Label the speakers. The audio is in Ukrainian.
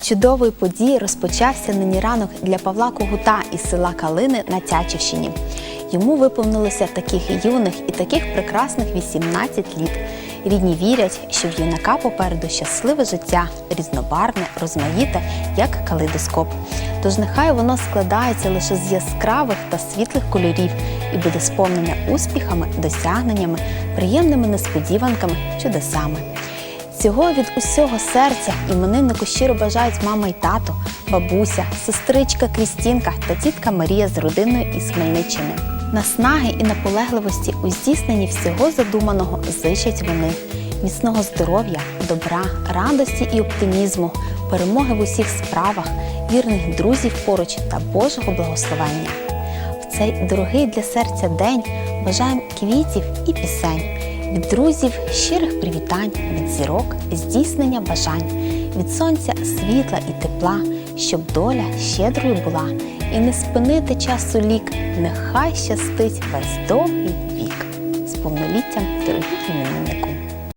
Speaker 1: чудової події розпочався нині ранок для Павла Когута із села Калини на Тячівщині. Йому виповнилося таких юних і таких прекрасних 18 літ. Рідні вірять, що в юнака попереду щасливе життя, різнобарвне, розмаїте, як калейдоскоп. Тож нехай воно складається лише з яскравих та світлих кольорів і буде сповнене успіхами, досягненнями, приємними несподіванками, чудесами. Цього від усього серця імениннику щиро бажають мама й тато, бабуся, сестричка Крістінка та тітка Марія з родиною із Хмельниччини. Наснаги і наполегливості у здійсненні всього задуманого зичать вони міцного здоров'я, добра, радості і оптимізму, перемоги в усіх справах, вірних друзів поруч та Божого благословення. В цей дорогий для серця день бажаємо квітів і пісень, від друзів щирих привітань, від зірок здійснення бажань, від сонця світла і тепла, щоб доля щедрою була, і не спинити часу лік, нехай щастить весь довгий вік. З повноліттям, дорогі імениннику!